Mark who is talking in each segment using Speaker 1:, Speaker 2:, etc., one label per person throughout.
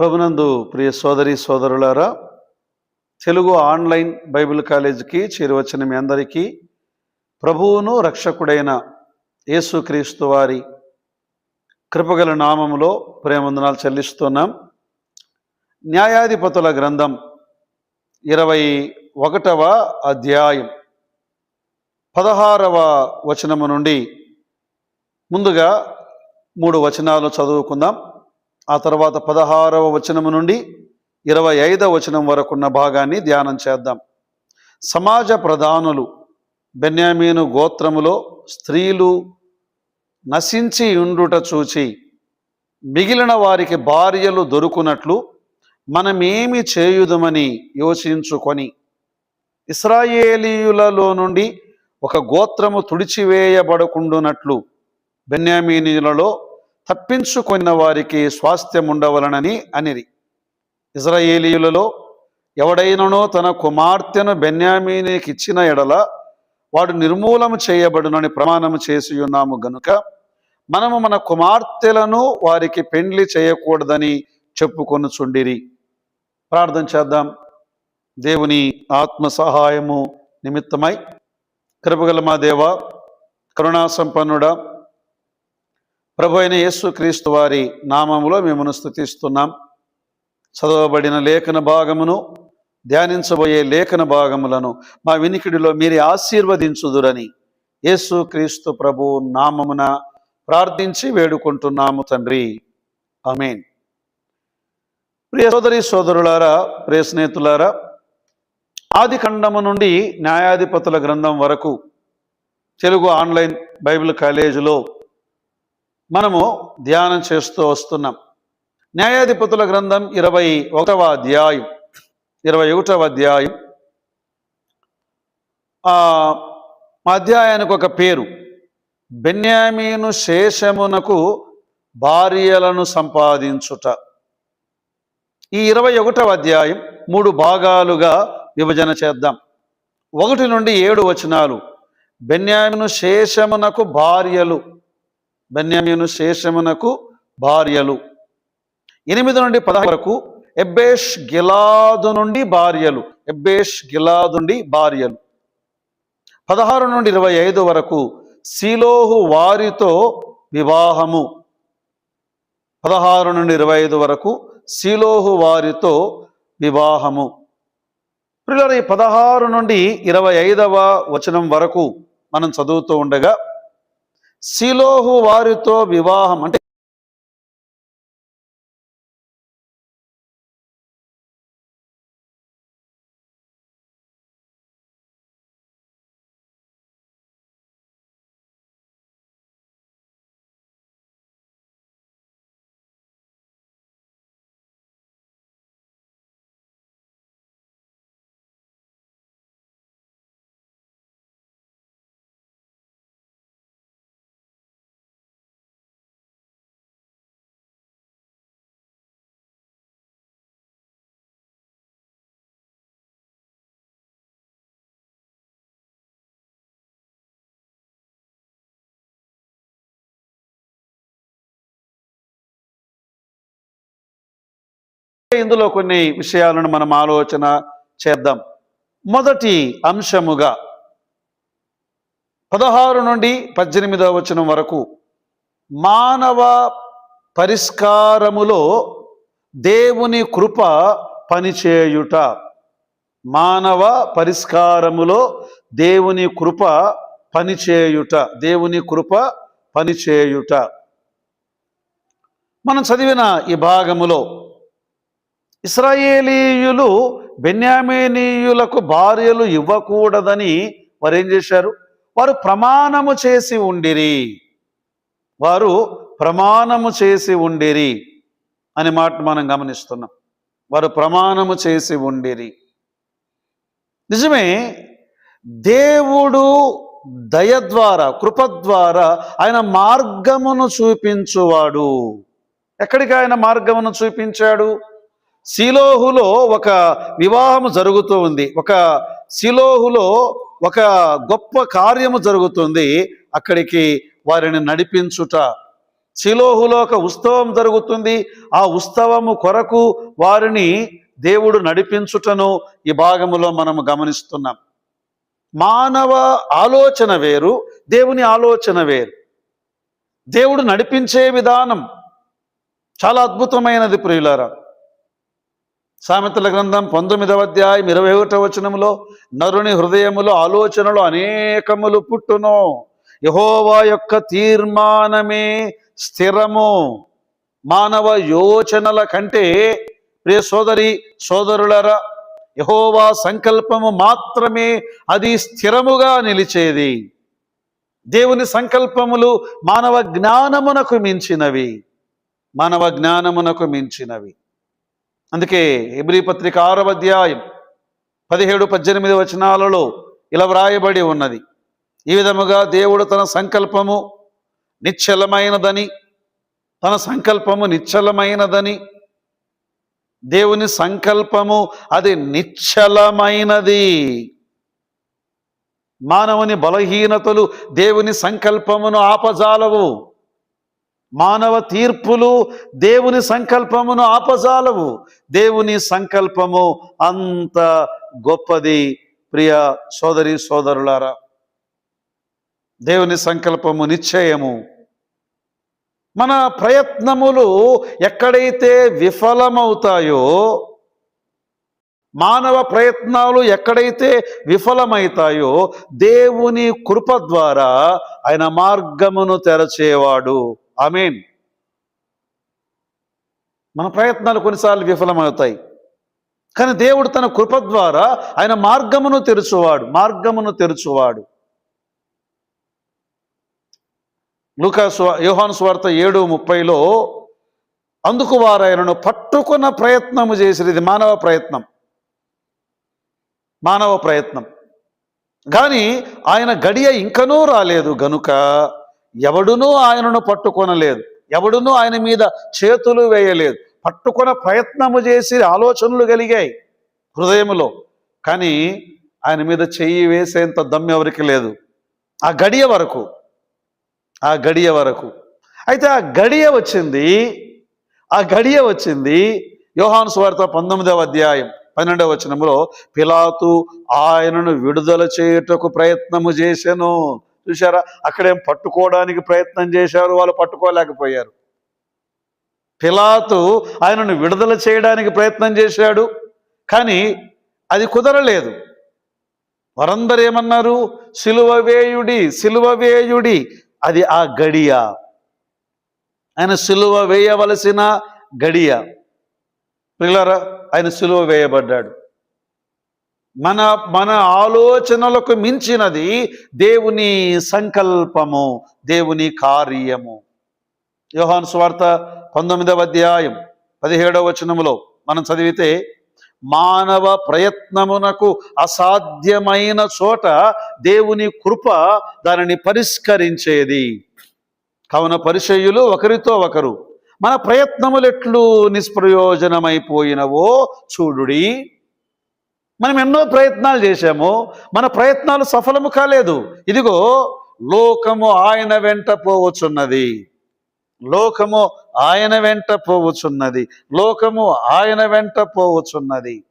Speaker 1: ప్రభునందు ప్రియ సోదరి సోదరులారా తెలుగు ఆన్లైన్ బైబిల్ కాలేజీకి చేరువచ్చిన మీ అందరికీ ప్రభువును రక్షకుడైన యేసుక్రీస్తు వారి కృపగల నామములో ప్రేమందనాలు చెల్లిస్తున్నాం. న్యాయాధిపతుల గ్రంథం ఇరవై ఒకటవ అధ్యాయం పదహారవ వచనము నుండి ముందుగా మూడు వచనాలు చదువుకుందాం. ఆ తర్వాత పదహారవ వచనము నుండి ఇరవై ఐదవ వచనం వరకున్న భాగాన్ని ధ్యానం చేద్దాం. సమాజ ప్రధానులు బెన్యామీను గోత్రములో స్త్రీలు నశించి ఉండుట చూచి మిగిలిన వారికి భార్యలు దొరుకునట్లు మనమేమి చేయుదమని యోచించుకొని ఇస్రాయేలీయులలో నుండి ఒక గోత్రము తుడిచివేయబడకుండునట్లు బెన్యామీనీయులలో తప్పించుకున్న వారికి స్వాస్థ్యం ఉండవలనని అనిరి. ఇజ్రాయేలీయులలో ఎవడైననో తన కుమార్తెను బెన్యామీనికి ఇచ్చిన ఎడల వాడు నిర్మూలన చేయబడునని ప్రమాణము చేసి ఉన్నాము గనుక మనము మన కుమార్తెలను వారికి పెండ్లి చేయకూడదని చెప్పుకొనుచుండిరి. ప్రార్థన చేద్దాం. దేవుని ఆత్మ సహాయము నిమిత్తమై కృపగల మా దేవ కరుణా సంపన్నుడా ప్రభు అయిన యేసుక్రీస్తు వారి నామములో మేమును స్థుతిస్తున్నాం చదవబడిన లేఖన భాగమును ధ్యానించబోయే లేఖన భాగములను మా వినికిడిలో మీరే ఆశీర్వదించుదురని యేసుక్రీస్తు ప్రభు నామమున ప్రార్థించి వేడుకుంటున్నాము తండ్రి. ఆమెన్. ప్రియ సోదరి సోదరులారా ప్రియ స్నేహితులారా ఆది ఖండము నుండి న్యాయాధిపతుల గ్రంథం వరకు తెలుగు ఆన్లైన్ బైబిల్ కాలేజీలో మనము ధ్యానం చేస్తూ వస్తున్నాం. న్యాయాధిపతుల గ్రంథం ఇరవై ఒకటవ అధ్యాయం ఇరవై ఒకటవ అధ్యాయం. ఆ అధ్యాయానికి ఒక పేరు. బెన్యామీను శేషమునకు భార్యలను సంపాదించుట. ఈ ఇరవై ఒకటవ అధ్యాయం మూడు భాగాలుగా విభజన చేద్దాం. ఒకటి నుండి ఏడు వచనాలు. బెన్యామిను శేషమునకు భార్యలు. బెన్యామిను శేషమునకు భార్యలు. ఎనిమిది నుండి పదహారు వరకు ఎబ్బేష్ గిలాదు నుండి భార్యలు. ఎబ్బేష్ గిలాదు నుండి భార్యలు. పదహారు నుండి ఇరవై ఐదు వరకు సీలోహు వారితో వివాహము. పదహారు నుండి ఇరవై ఐదు వరకు సీలోహు వారితో వివాహము. పిల్లలు ఈ పదహారు నుండి ఇరవై ఐదవ వచనం వరకు మనం చదువుతూ ఉండగా సిలోహు వారితో వివాహం అంటే ఇందులో కొన్ని విషయాలను మనం ఆలోచన చేద్దాం. మొదటి అంశముగా పదహారు నుండి పద్దెనిమిదవ వచనం వరకు మానవ పరిష్కారములో దేవుని కృప పనిచేయుట. మానవ పరిష్కారములో దేవుని కృప పనిచేయుట. దేవుని కృప పనిచేయుట. మనం చదివిన ఈ భాగములో ఇస్రాయేలీయులు బెన్యామేనీయులకు భార్యలు ఇవ్వకూడదని వారు ఏం చేశారు? వారు ప్రమాణము చేసి ఉండిరి. వారు ప్రమాణము చేసి ఉండిరి అనే మాట మనం గమనిస్తున్నాం. వారు ప్రమాణము చేసి ఉండిరి. నిజమే దేవుడు దయ ద్వారా కృప ద్వారా ఆయన మార్గమును చూపించువాడు. ఎక్కడికి ఆయన మార్గమును చూపించాడు? సిలోహులో ఒక వివాహము జరుగుతూ ఉంది. ఒక సిలోహులో ఒక గొప్ప కార్యము జరుగుతుంది. అక్కడికి వారిని నడిపించుట. శిలోహులో ఒక ఉత్సవం జరుగుతుంది. ఆ ఉత్సవము కొరకు వారిని దేవుడు నడిపించుటను ఈ భాగములో మనము గమనిస్తున్నాం. మానవ ఆలోచన వేరు దేవుని ఆలోచన వేరు. దేవుడు నడిపించే విధానం చాలా అద్భుతమైనది ప్రియులారా. సామెతల గ్రంథం పంతొమ్మిదవ అధ్యాయం ఇరవై ఒకటో వచనంలో నరుని హృదయములో ఆలోచనలు అనేకములు పుట్టును. యహోవా యొక్క తీర్మానమే స్థిరము. మానవ యోచనల కంటే ప్రియ సోదరి సోదరులరా యహోవా సంకల్పము మాత్రమే అది స్థిరముగా నిలిచేది. దేవుని సంకల్పములు మానవ జ్ఞానమునకు మించినవి. మానవ జ్ఞానమునకు మించినవి. అందుకే ఎబ్రి పత్రిక ఆరవ అధ్యాయం పదిహేడు పద్దెనిమిది వచనాలలో ఇలా వ్రాయబడి ఉన్నది. ఈ విధముగా దేవుడు తన సంకల్పము నిశ్చలమైనదని తన సంకల్పము నిశ్చలమైనదని దేవుని సంకల్పము అది నిశ్చలమైనది. మానవుని బలహీనతలు దేవుని సంకల్పమును ఆపజాలవు. మానవ తీర్పులు దేవుని సంకల్పమును ఆపజాలవు. దేవుని సంకల్పము అంత గొప్పది. ప్రియ సోదరి సోదరులారా దేవుని సంకల్పము నిశ్చయము. మన ప్రయత్నములు ఎక్కడైతే విఫలమవుతాయో మానవ ప్రయత్నాలు ఎక్కడైతే విఫలమవుతాయో దేవుని కృప ద్వారా ఆయన మార్గమును తెరచేవాడు. ఆమెన్. మన ప్రయత్నాలు కొన్నిసార్లు విఫలమవుతాయి. కానీ దేవుడు తన కృప ద్వారా ఆయన మార్గమును తెరుచువాడు మార్గమును తెరుచువాడు. లూకా స్వ యోహాను స్వార్త ఏడు ముప్పైలో అందుకు వారు ఆయనను పట్టుకున్న ప్రయత్నము చేసినది ఇది మానవ ప్రయత్నం. మానవ ప్రయత్నం. కానీ ఆయన గడియ ఇంకనూ రాలేదు గనుక ఎవడునూ ఆయనను పట్టుకొనలేదు. ఎవడునూ ఆయన మీద చేతులు వేయలేదు. పట్టుకొన ప్రయత్నము చేసి ఆలోచనలు కలిగాయి హృదయములో. కానీ ఆయన మీద చెయ్యి వేసేంత దమ్ము ఎవరికి లేదు. ఆ గడియ వరకు. ఆ గడియ వరకు. అయితే ఆ గడియ వచ్చింది. ఆ గడియ వచ్చింది యోహాను స్వార్త పంతొమ్మిదవ అధ్యాయం పన్నెండవ వచనంలో పిలాతు ఆయనను విడుదల చేయుటకు ప్రయత్నము చేశాను చూసారా అక్కడేం పట్టుకోవడానికి ప్రయత్నం చేశారు వాళ్ళు పట్టుకోలేకపోయారు. పిలాతు ఆయనను విడుదల చేయడానికి ప్రయత్నం చేశాడు కానీ అది కుదరలేదు. వారందరూ ఏమన్నారు? సిలువ వేయుడి వేయుడి అది ఆ గడియ. ఆయన సిలువ వేయవలసిన గడియ. పిల్లరా ఆయన సిలువ వేయబడ్డాడు. మన మన ఆలోచనలకు మించినది దేవుని సంకల్పము దేవుని కార్యము. యోహాను స్వార్త పంతొమ్మిదవ అధ్యాయం పదిహేడవ వచనములో మనం చదివితే మానవ ప్రయత్నమునకు అసాధ్యమైన చోట దేవుని కృప దానిని పరిష్కరించేది. కావున పరిచయులు ఒకరితో ఒకరు మన ప్రయత్నములు ఎట్లు నిష్ప్రయోజనమైపోయినవో చూడుడి. మనం ఎన్నో ప్రయత్నాలు చేశాము. మన ప్రయత్నాలు సఫలము కాలేదు. ఇదిగో లోకము ఆయన వెంట పోవచ్చున్నది. లోకము ఆయన వెంట పోవచ్చున్నది. లోకము ఆయన వెంట పోవచ్చున్నది.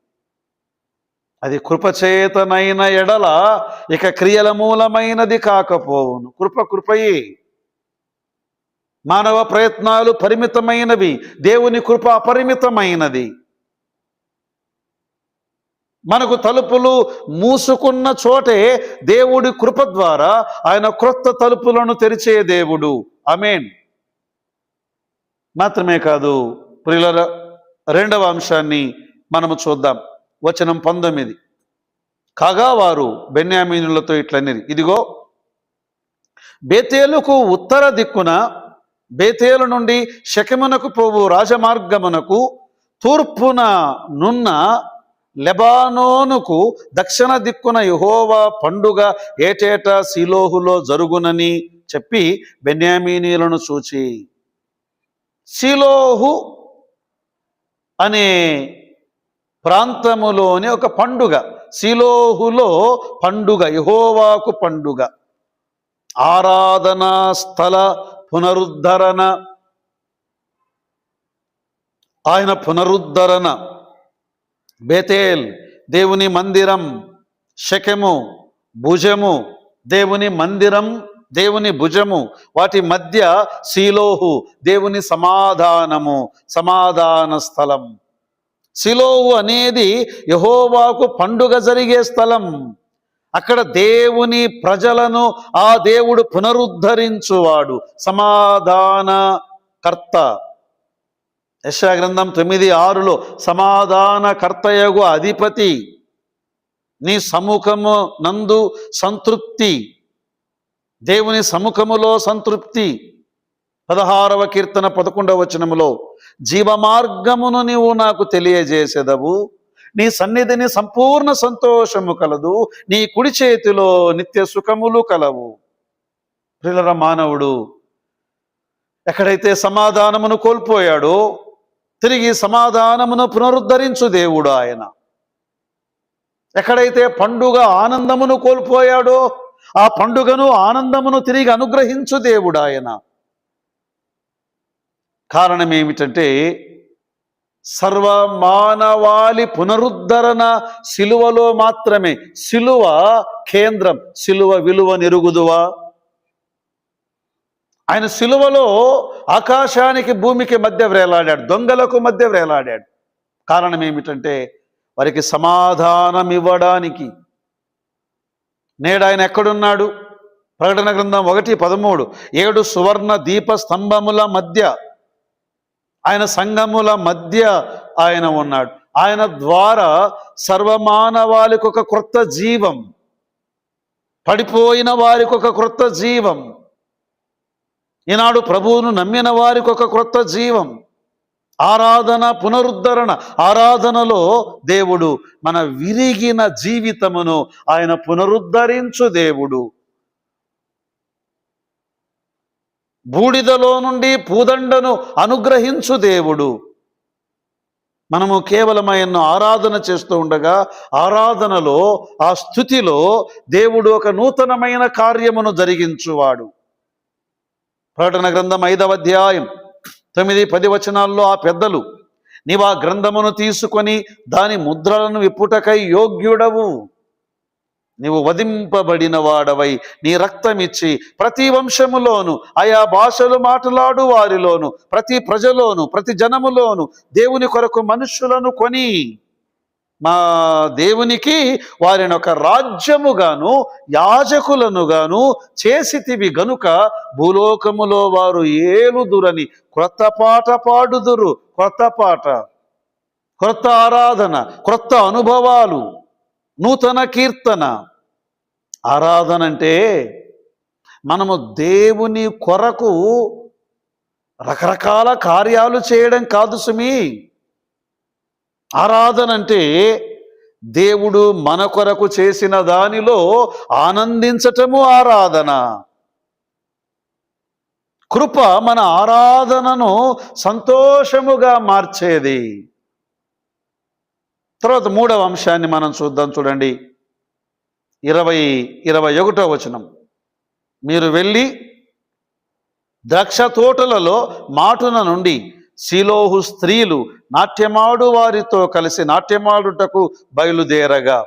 Speaker 1: అది కృపచేతనైన ఎడల ఇక క్రియల మూలమైనది కాకపోవును. కృప కృపయే. మానవ ప్రయత్నాలు పరిమితమైనవి. దేవుని కృప అపరిమితమైనది. మనకు తలుపులు మూసుకున్న చోటే దేవుడి కృప ద్వారా ఆయన క్రొత్త తలుపులను తెరిచే దేవుడు. అమేన్ మాత్రమే కాదు ప్రియుల రెండవ అంశాన్ని మనము చూద్దాం. వచనం పంతొమ్మిది. కాగా వారు బెన్యామీనులతో ఇట్లనేది ఇదిగో బేతేలుకు ఉత్తర దిక్కున బేతేలు నుండి శకమునకు పోవు రాజమార్గమునకు తూర్పున నున్న లెబానోనుకు దక్షిణ దిక్కున యహోవా పండుగ ఏటేటా సిలోహులో జరుగునని చెప్పి బెన్యామీనీలను చూచి సిలోహు అనే ప్రాంతములోని ఒక పండుగ సిలోహులో పండుగ యహోవాకు పండుగ. ఆరాధనా స్థల పునరుద్ధరణ. ఆయన పునరుద్ధరణ. బేతేల్ దేవుని మందిరం శకెము భుజము దేవుని మందిరం దేవుని భుజము వాటి మధ్య శిలోహు దేవుని సమాధానము సమాధాన స్థలం. శిలోహు అనేది యహోవాకు పండుగ జరిగే స్థలం. అక్కడ దేవుని ప్రజలను ఆ దేవుడు పునరుద్ధరించువాడు. సమాధాన కర్త. యశా గ్రంథం తొమ్మిది ఆరులో సమాధానకర్తయగు అధిపతి నీ సముఖము నందు సంతృప్తి దేవుని సముఖములో సంతృప్తి. పదహారవ కీర్తన పదకొండవ వచనములో జీవ మార్గమును నీవు నాకు తెలియజేసేదవు నీ సన్నిధిని సంపూర్ణ సంతోషము కలదు నీ కుడి చేతిలో నిత్య సుఖములు కలవు. ప్రిలర మానవుడు ఎక్కడైతే సమాధానమును కోల్పోయాడో తిరిగి సమాధానమును పునరుద్ధరించు దేవుడు ఆయన. ఎక్కడైతే పండుగ ఆనందమును కోల్పోయాడో ఆ పండుగను ఆనందమును తిరిగి అనుగ్రహించు దేవుడు ఆయన. కారణం ఏమిటంటే సర్వ మానవాళి పునరుద్ధరణ సిలువలో మాత్రమే. సిలువ కేంద్రం సిలువ విలువ నిరుగుదువా? ఆయన సిలువలో ఆకాశానికి భూమికి మధ్య వేలాడాడు దొంగలకు మధ్య వేలాడాడు కారణం ఏమిటంటే వారికి సమాధానం ఇవ్వడానికి. నేడు ఆయన ఎక్కడున్నాడు? ప్రకటన గ్రంథం ఒకటి పదమూడు. ఏడు సువర్ణ దీప స్తంభముల మధ్య ఆయన సంఘముల మధ్య ఆయన ఉన్నాడు. ఆయన ద్వారా సర్వమానవాళికి ఒక క్రొత్త జీవం పడిపోయిన వారికి ఒక క్రొత్త జీవం ఈనాడు ప్రభువును నమ్మిన వారికి ఒక క్రొత్త జీవం. ఆరాధన పునరుద్ధరణ. ఆరాధనలో దేవుడు మన విరిగిన జీవితమును ఆయన పునరుద్ధరించు దేవుడు. బూడిదలో నుండి పూదండను అనుగ్రహించు దేవుడు. మనము కేవలం ఆయన్ను ఆరాధన చేస్తూ ఉండగా ఆరాధనలో ఆ స్థుతిలో దేవుడు ఒక నూతనమైన కార్యమును జరిగించువాడు. ప్రకటన గ్రంథం ఐదవ అధ్యాయం. తొమ్మిది పది వచనాల్లో ఆ పెద్దలు నీవు ఆ గ్రంథమును తీసుకొని దాని ముద్రలను విప్పుటకై యోగ్యుడవు. నీవు వధింపబడిన వాడవై నీ రక్తమిచ్చి ప్రతి వంశములోను ఆయా భాషలు మాట్లాడు వారిలోను ప్రతి ప్రజలోను ప్రతి జనములోను దేవుని కొరకు మనుషులను కొని. మా దేవునికి వారిని ఒక రాజ్యముగాను యాజకులనుగాను చేసితివి గనుక భూలోకములో వారు ఏలుదురని క్రొత్త పాట పాడుదురు. క్రొత్త పాట. క్రొత్త ఆరాధన క్రొత్త అనుభవాలు నూతన కీర్తన. ఆరాధన అంటే మనము దేవుని కొరకు రకరకాల కార్యాలు చేయడం కాదు సుమి. ఆరాధన అంటే దేవుడు మన కొరకు చేసిన దానిలో ఆనందించటము ఆరాధన. కృప మన ఆరాధనను సంతోషముగా మార్చేది. తర్వాత మూడవ అంశాన్ని మనం చూద్దాం చూడండి. ఇరవై ఇరవై ఒకటో వచనం. మీరు వెళ్ళి ద్రాక్ష తోటలలో మాటున నుండి శిలోహు స్త్రీలు నాట్యమాడు వారితో కలిసి నాట్యమాడుటకు బయలుదేరగా.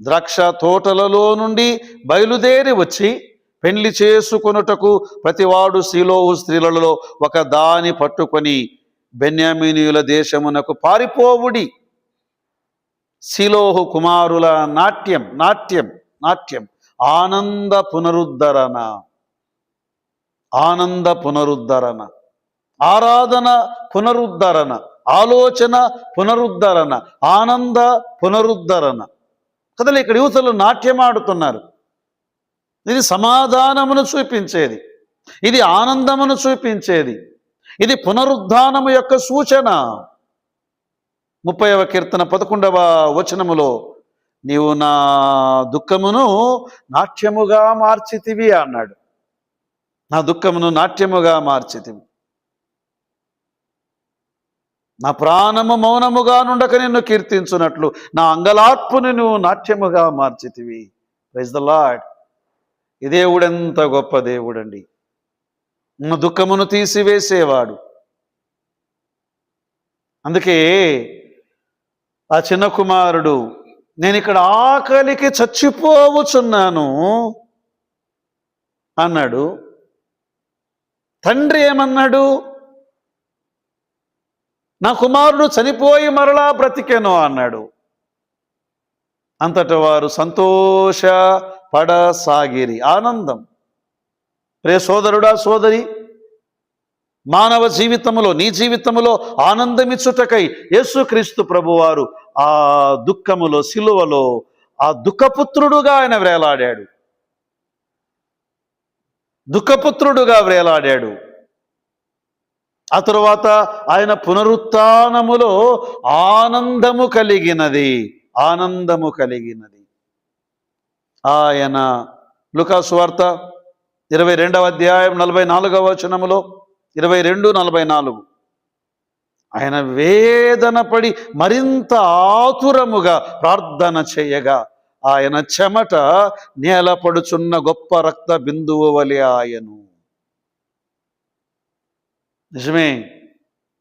Speaker 1: ద్రాక్ష తోటలలో నుండి బయలుదేరి వచ్చి పెళ్ళి చేసుకొనుటకు ప్రతివాడు శిలోహు స్త్రీలలో ఒక దాని పట్టుకొని బెన్యామీనీయుల దేశమునకు పారిపోవుడి. శిలోహు కుమారుల నాట్యం నాట్యం నాట్యం ఆనంద పునరుద్ధరణ ఆనంద పునరుద్ధరణ. ఆరాధన పునరుద్ధరణ ఆలోచన పునరుద్ధరణ ఆనంద పునరుద్ధరణ. కదలే ఇక్కడ యువతలు నాట్యమాడుతున్నారు. ఇది సమాధానమును చూపించేది. ఇది ఆనందమును చూపించేది. ఇది పునరుద్ధానము యొక్క సూచన. ముప్పైవ కీర్తన పదకొండవ వచనములో నీవు నా దుఃఖమును నాట్యముగా మార్చితివి అన్నాడు. నా దుఃఖమును నాట్యముగా మార్చితివి. నా ప్రాణము మౌనముగా నుండక నిన్ను కీర్తించున్నట్లు నా అంగలార్పుని నువ్వు నాట్యముగా మార్చితివి. ప్రైజ్ ద లాడ్ ఈ దేవుడెంత గొప్ప దేవుడండి. నా దుఃఖమును తీసివేసేవాడు. అందుకే ఆ చిన్న కుమారుడు నేను ఇక్కడ ఆకలికి చచ్చిపోవచ్చున్నాను అన్నాడు. తండ్రి ఏమన్నాడు? నా కుమారుడు చనిపోయి మరలా బ్రతికెను అన్నాడు. అంతట వారు సంతోష పడసాగిరి ఆనందం. రే సోదరుడా సోదరి మానవ జీవితములో నీ జీవితములో ఆనందమిచ్చుటకై యేసుక్రీస్తు ప్రభువారు ఆ దుఃఖములో సిలువలో ఆ దుఃఖపుత్రుడుగా ఆయన వేలాడాడు దుఃఖపుత్రుడుగా వేలాడాడు ఆ తరువాత ఆయన పునరుత్నములో ఆనందము కలిగినది. ఆనందము కలిగినది. ఆయన లుకాసువార్త ఇరవై రెండవ అధ్యాయం నలభై నాలుగవ వచనములో ఇరవై రెండు నలభై నాలుగు. ఆయన వేదన పడి మరింత ఆతురముగా ప్రార్థన చేయగా ఆయన చెమట నేలపడుచున్న గొప్ప రక్త బిందువు వలె ఆయను నిజమే.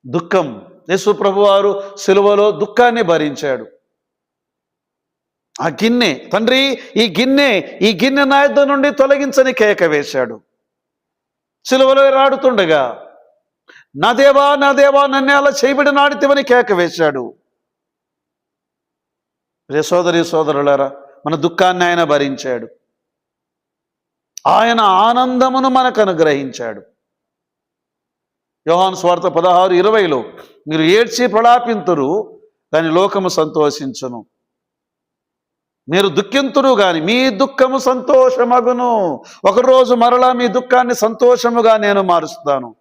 Speaker 1: దుఃఖం. యేసు ప్రభువారు సిలువలో దుఃఖాన్ని భరించాడు. ఆ గిన్నె తండ్రి ఈ గిన్నె ఈ గిన్నె నా నుండి తొలగించని కేక వేశాడు. సిలువలో రాడుతుండగా నా దేవా నా దేవా నన్ను అలా చేయబడి నాడితేవని కేక వేశాడు. రే సోదరి సోదరులారా మన దుఃఖాన్ని ఆయన భరించాడు. ఆయన ఆనందమును మనకు అనుగ్రహించాడు. యోహాను స్వార్థ పదహారు ఇరవైలో మీరు ఏడ్చి ప్రలాపింతురు కానీ లోకము సంతోషించును. మీరు దుఃఖింతురు కానీ మీ దుఃఖము సంతోషమగును. ఒకరోజు మరలా మీ దుఃఖాన్ని సంతోషముగా నేను మారుస్తాను.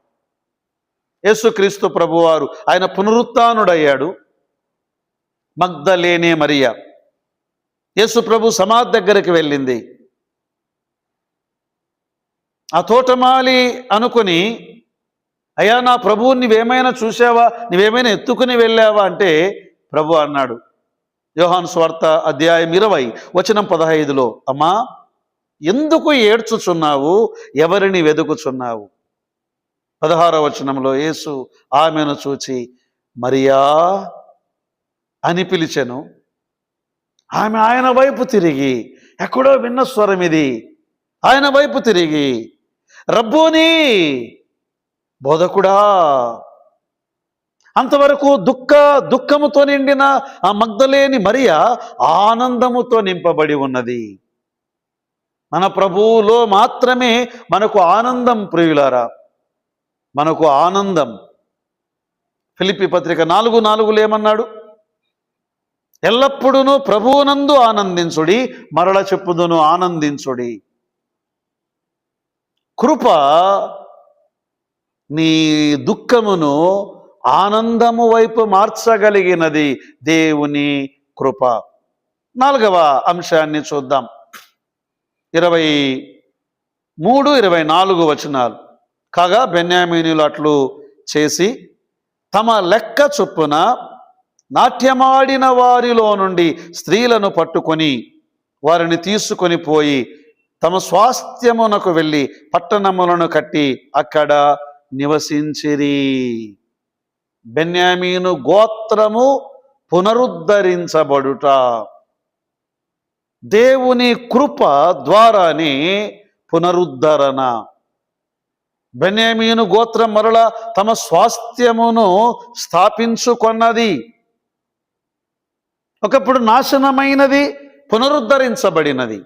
Speaker 1: యేసుక్రీస్తు ప్రభువారు ఆయన పునరుత్నుడయ్యాడు మగ్ధలేనే మరియ. యేసు ప్రభు సమాధి దగ్గరికి వెళ్ళింది. ఆ తోటమాలి అనుకుని అయ్యా నా ప్రభువు నువ్వేమైనా చూసావా నీవేమైనా ఎత్తుకుని వెళ్ళావా? అంటే ప్రభు అన్నాడు. యోహాన్ స్వార్థ అధ్యాయం ఇరవై వచనం పదహైదులో అమ్మా ఎందుకు ఏడ్చుచున్నావు? ఎవరిని వెతుకుచున్నావు పదహార వచనంలో యేసు ఆమెను చూచి మరియా అని పిలిచెను. ఆమె ఆయన వైపు తిరిగి ఎక్కడో విన్న స్వరం ఇది. ఆయన వైపు తిరిగి రబ్బోని బోధకుడా. అంతవరకు దుఃఖ దుఃఖముతో నిండిన ఆ మగ్ధలేని మరియ ఆనందముతో నింపబడి ఉన్నది. మన ప్రభువులో మాత్రమే మనకు ఆనందం ప్రియులారా. మనకు ఆనందం. ఫిలిపి పత్రిక నాలుగు నాలుగులు ఏమన్నాడు? ఎల్లప్పుడూ ప్రభువునందు ఆనందించుడి మరల చెప్పుదును ఆనందించుడి. కృప నీ దుఃఖమును ఆనందము వైపు మార్చగలిగినది దేవుని కృప. నాలుగవ అంశాన్ని చూద్దాం. ఇరవై మూడు ఇరవై నాలుగు వచనాలు. కాగా బెన్యామీనులు అట్లు చేసి తమ లెక్క చొప్పున నాట్యమాడిన వారిలో నుండి స్త్రీలను పట్టుకొని వారిని తీసుకొని పోయి తమ స్వాస్థ్యమునకు వెళ్ళి పట్టణములను కట్టి అక్కడ నివసించిరి. బెన్యామీను గోత్రము పునరుద్ధరించబడుట. దేవుని కృప ద్వారానే పునరుద్ధరణ. బెన్యామీను గోత్రం మరల తమ స్వాస్థ్యమును స్థాపించుకొన్నది. ఒకప్పుడు నాశనమైనది పునరుద్ధరించబడినది.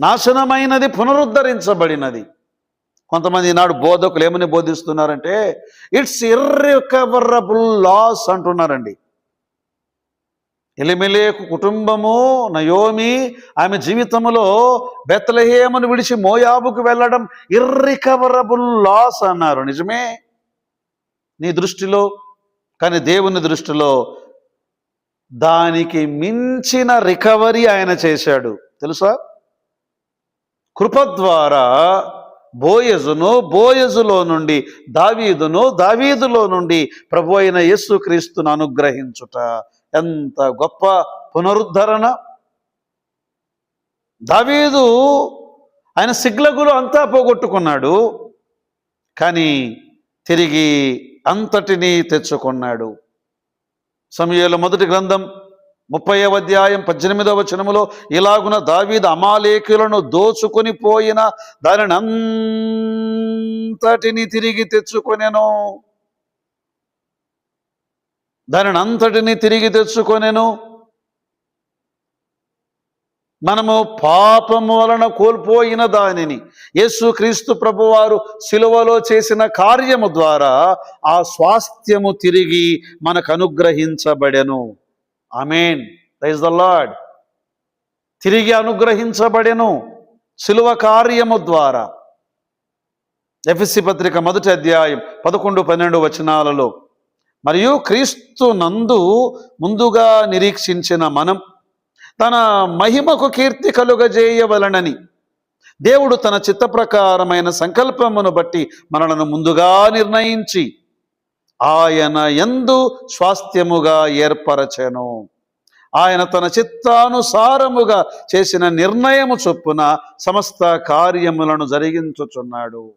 Speaker 1: నాశనమైనది పునరుద్ధరించబడినది. కొంతమంది ఈనాడు బోధకులు ఏమని బోధిస్తున్నారంటే ఇట్స్ ఇర్రికవరబుల్ లాస్ అంటున్నారండి. ఎలిమెలేకు కుటుంబము నయోమి ఆమె జీవితంలో బెత్తలహేమను విడిచి మోయాబుకు వెళ్ళడం ఇర్రికవరబుల్ లాస్ అన్నారు. నిజమే? నీ దృష్టిలో కానీ దేవుని దృష్టిలో దానికి మించిన రికవరీ ఆయన చేశాడు. తెలుసా? కృప ద్వారా బోయజును బోయజులో నుండి దావీదును దావీదులో నుండి ప్రభు అయిన యేసుక్రీస్తును అనుగ్రహించుట. ఎంత గొప్ప పునరుద్ధరణ! దావీదు ఆయన సిగ్లగులు అంతా పోగొట్టుకున్నాడు కానీ తిరిగి అంతటినీ తెచ్చుకున్నాడు. సమయంలో మొదటి గ్రంథం ముప్పైవ అధ్యాయం పద్దెనిమిదవ వచనములో ఇలాగున దావీద్ అమాలేకులను దోచుకొని పోయిన దానిని అంతటిని తిరిగి తెచ్చుకొనెను. దానిని అంతటిని తిరిగి తెచ్చుకొనెను. మనము పాపము వలన కోల్పోయిన దానిని యేసు క్రీస్తు ప్రభువారు శిలువలో చేసిన కార్యము ద్వారా ఆ స్వాస్థ్యము తిరిగి మనకు అనుగ్రహించబడెను. ఆమెన్. Praise the Lord. తిరిగి అనుగ్రహించబడెను శిలువ కార్యము ద్వారా. ఎఫ్ఎస్సి పత్రిక మొదటి అధ్యాయం పదకొండు పన్నెండు వచనాలలో. మరియు క్రీస్తు నందు ముందుగా నిరీక్షించిన మనం తన మహిమకు కీర్తి కలుగజేయవలనని దేవుడు తన చిత్త ప్రకారమైన సంకల్పమును బట్టి మనలను ముందుగా నిర్ణయించి ఆయన ఎందు స్వాస్థ్యముగా ఏర్పరచెను. ఆయన తన చిత్తానుసారముగా చేసిన నిర్ణయము చొప్పున సమస్త కార్యములను జరిగించుచున్నాడు.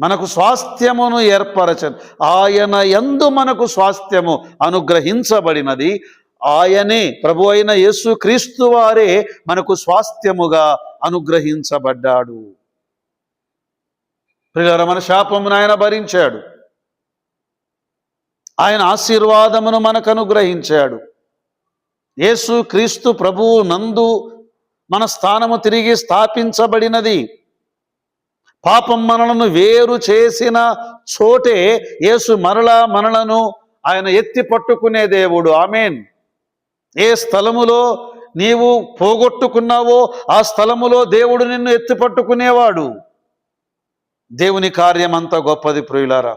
Speaker 1: మనకు స్వాస్థ్యమును ఏర్పరచను. ఆయన ఎందు మనకు స్వాస్థ్యము అనుగ్రహించబడినది ఆయనే. ప్రభు అయిన యేసు క్రీస్తు వారే మనకు స్వాస్థ్యముగా అనుగ్రహించబడ్డాడు. ప్రియుల మన శాపమును ఆయన భరించాడు. ఆయన ఆశీర్వాదమును మనకు అనుగ్రహించాడు యేసు క్రీస్తు ప్రభువు నందు మన స్థానము తిరిగి స్థాపించబడినది. పాపం మనలను వేరు చేసిన చోటే యేసు మరలా మనలను ఆయన ఎత్తి పట్టుకునే దేవుడు. ఆమెన్. ఏ స్థలములో నీవు పోగొట్టుకున్నావో ఆ స్థలములో దేవుడు నిన్ను ఎత్తి పట్టుకునేవాడు. దేవుని కార్యం అంత గొప్పది ప్రియులారా.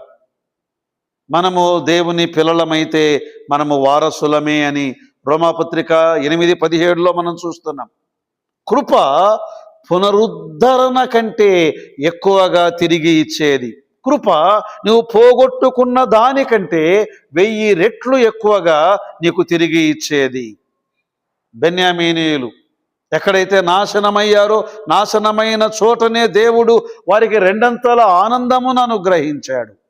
Speaker 1: మనము దేవుని పిల్లలమైతే మనము వారసులమే అని రోమాపత్రిక ఎనిమిది పదిహేడులో మనం చూస్తున్నాం. కృప పునరుద్ధరణ కంటే ఎక్కువగా తిరిగి ఇచ్చేది. కృప నువ్వు పోగొట్టుకున్న దానికంటే వెయ్యి రెట్లు ఎక్కువగా నీకు తిరిగి ఇచ్చేది. బెన్యామీనీయులు ఎక్కడైతే నాశనమయ్యారో నాశనమైన చోటనే దేవుడు వారికి రెండంతల ఆనందమును అనుగ్రహించాడు.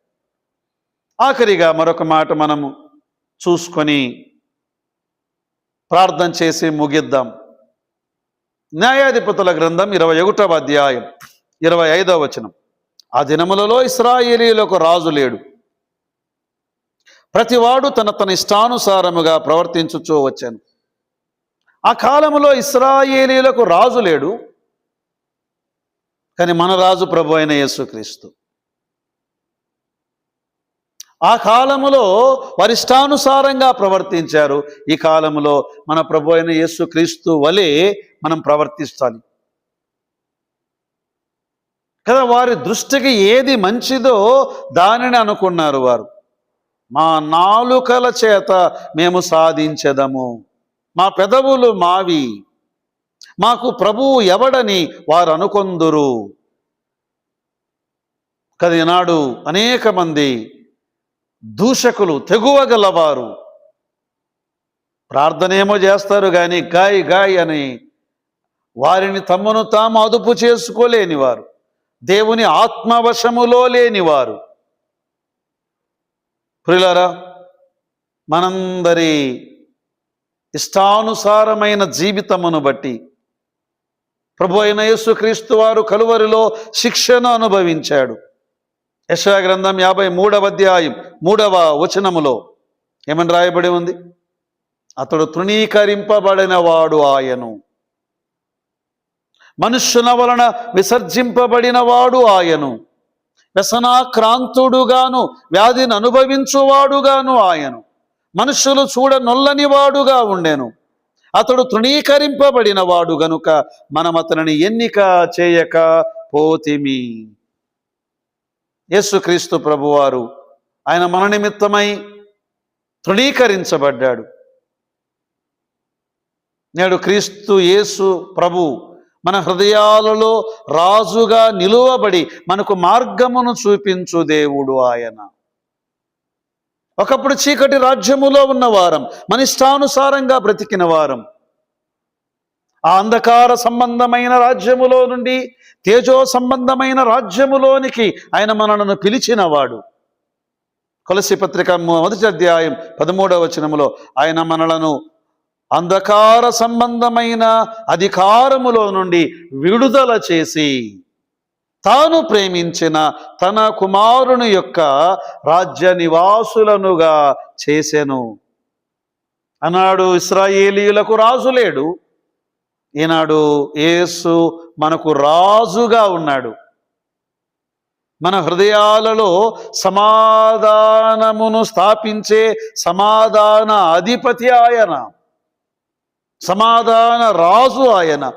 Speaker 1: ఆఖరిగా మరొక మాట మనము చూసుకొని ప్రార్థన చేసి ముగిద్దాం. న్యాయాధిపతుల గ్రంథం ఇరవై ఒకటవ అధ్యాయం ఇరవై ఐదవ వచనం. ఆ దినములలో ఇస్రాయేలీలకు రాజు లేడు. ప్రతివాడు తన తన ఇష్టానుసారముగా ప్రవర్తించుచూ వచ్చాను. ఆ కాలంలో ఇస్రాయేలీలకు రాజు లేడు. కానీ మన రాజు ప్రభు అయిన యేసుక్రీస్తు. ఆ కాలములో వరిష్టానుసారంగా ప్రవర్తించారు. ఈ కాలంలో మన ప్రభు అయిన యేసుక్రీస్తు వలె మనం ప్రవర్తిస్తాలి. కదా వారి దృష్టికి ఏది మంచిదో దానిని అనుకున్నారు వారు. మా నాలుకల చేత మేము సాధించదము. మా పెదవులు మావి. మాకు ప్రభువు ఎవడని వారు అనుకొందురు. కదా ఈనాడు అనేక మంది దూషకులు తెగువగలవారు. ప్రార్థనేమో చేస్తారు కానీ గాయ్ గాయ్ అని వారిని తమను తాము అదుపు చేసుకోలేని వారు దేవుని ఆత్మవశములో లేనివారు. ప్రియులారా మనందరి ఇష్టానుసారమైన జీవితమును బట్టి ప్రభు అయిన యేసుక్రీస్తు వారు కలువరిలో శిక్షను అనుభవించాడు. యశా గ్రంథం యాభై మూడవ అధ్యాయం మూడవ వచనములో ఏమని రాయబడి ఉంది? అతడు తృణీకరింపబడిన వాడు ఆయను. మనుష్యుల వలన విసర్జింపబడిన వాడు ఆయను. వ్యసనాక్రాంతుడుగాను వ్యాధిని అనుభవించువాడుగాను ఆయను. మనుషులు చూడ నొల్లని వాడుగా ఉండెను. అతడు తృణీకరింపబడిన వాడు గనుక మనం అతనిని ఎన్నిక చేయక పోతిమి. యేసుక్రీస్తు ప్రభువారు ఆయన మన నిమిత్తమై తృణీకరించబడ్డాడు. నేడు క్రీస్తు యేసు ప్రభు మన హృదయాలలో రాజుగా నిలువబడి మనకు మార్గమును చూపించు దేవుడు ఆయన. ఒకప్పుడు చీకటి రాజ్యములో ఉన్న వారం మన ఇష్టానుసారంగా బ్రతికిన వారం ఆ అంధకార సంబంధమైన రాజ్యములో నుండి తేజో సంబంధమైన రాజ్యములోనికి ఆయన మనలను పిలిచినవాడు. కొలసి పత్రిక మొదటి అధ్యాయం పదమూడవ వచనములో ఆయన మనలను అంధకార సంబంధమైన అధికారములో నుండి విడుదల చేసి తాను ప్రేమించిన తన కుమారుని యొక్క రాజ్య నివాసులనుగా చేసెను. అన్నాడు ఇస్రాయేలీయులకు రాజు లేడు. ఈనాడు యేసు మనకు రాజుగా ఉన్నాడు. మన హృదయాలలో సమాధానమును స్థాపించే సమాధాన అధిపతి ఆయన. సమాధాన రాజు ఆయన.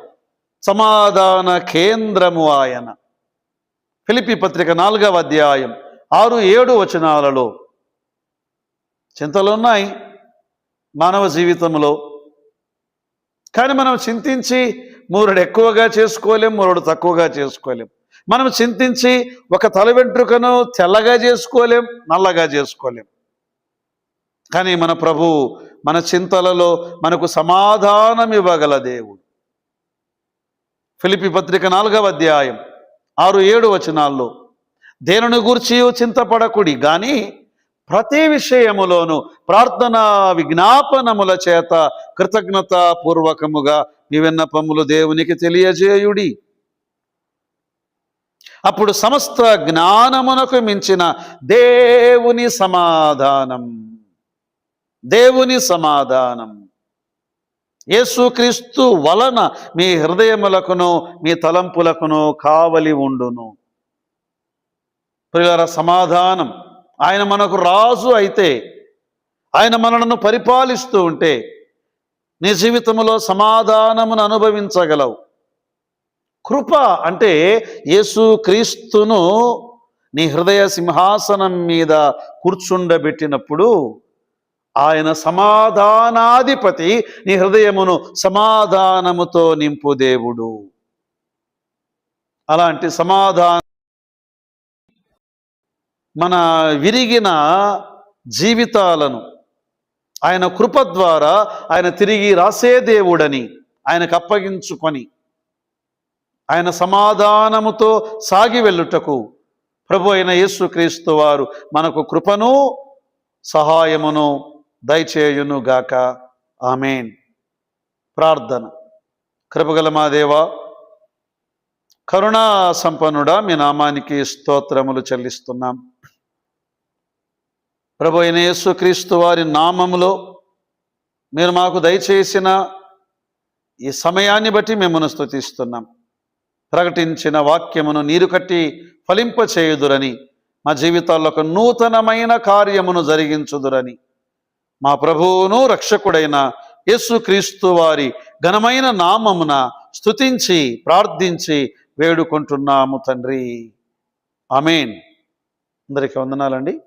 Speaker 1: సమాధాన కేంద్రము ఆయన. ఫిలిపి పత్రిక నాలుగవ అధ్యాయం ఆరు ఏడు వచనాలలో చింతలున్నాయి. మానవ జీవితంలో కానీ మనం చింతించి మూరుడు ఎక్కువగా చేసుకోలేం మూరుడు తక్కువగా చేసుకోలేం. మనం చింతించి ఒక తల వెంట్రుకను తెల్లగా చేసుకోలేం నల్లగా చేసుకోలేం. కానీ మన ప్రభు మన చింతలలో మనకు సమాధానం ఇవ్వగల దేవుడు. ఫిలిపి పత్రిక నాలుగవ అధ్యాయం ఆరు ఏడు వచనాల్లో దేనిని గూర్చి చింతపడకుడి? కానీ ప్రతి విషయములోను ప్రార్థన విజ్ఞాపనముల చేత కృతజ్ఞతాపూర్వకముగా మీ విన్నపములు దేవునికి తెలియజేయుడి. అప్పుడు సమస్త జ్ఞానమునకు మించిన దేవుని సమాధానం. దేవుని సమాధానం. యేసుక్రీస్తు వలన మీ హృదయములకును మీ తలంపులకును కావలి ఉండును. ప్రియుల సమాధానం. ఆయన మనకు రాజు అయితే ఆయన మనలను పరిపాలిస్తూ ఉంటే నీ జీవితంలో సమాధానమును అనుభవించగలవు. కృప అంటే యేసు క్రీస్తును నీ హృదయ సింహాసనం మీద కూర్చుండబెట్టినప్పుడు ఆయన సమాధానాధిపతి నీ హృదయమును సమాధానముతో నింపు దేవుడు అలాంటి సమాధాన మన విరిగిన జీవితాలను ఆయన కృప ద్వారా ఆయన తిరిగి రాసే దేవుడని ఆయనకు అప్పగించుకొని ఆయన సమాధానముతో సాగి వెళ్ళుటకు ప్రభు అయిన యేసుక్రీస్తు వారు మనకు కృపను సహాయమును దయచేయును గాక. ఆమెన్. ప్రార్థన. కృపగల మా దేవా కరుణా సంపన్నుడా మీ నామానికి స్తోత్రములు చెల్లిస్తున్నాం. ప్రభు అయిన యేసుక్రీస్తు వారి నామములో మీరు మాకు దయచేసిన ఈ సమయాన్ని బట్టి మిమ్మల్ని స్థుతిస్తున్నాం ప్రకటించిన వాక్యమును నీరు కట్టి ఫలింపచేయుదురని మా జీవితాల్లో ఒక నూతనమైన కార్యమును జరిగించుదురని మా ప్రభువును రక్షకుడైన యేసుక్రీస్తు వారి ఘనమైన నామమున స్థుతించి ప్రార్థించి వేడుకుంటున్నాము తండ్రి. అమేన్ అందరికీ వందనాలండి.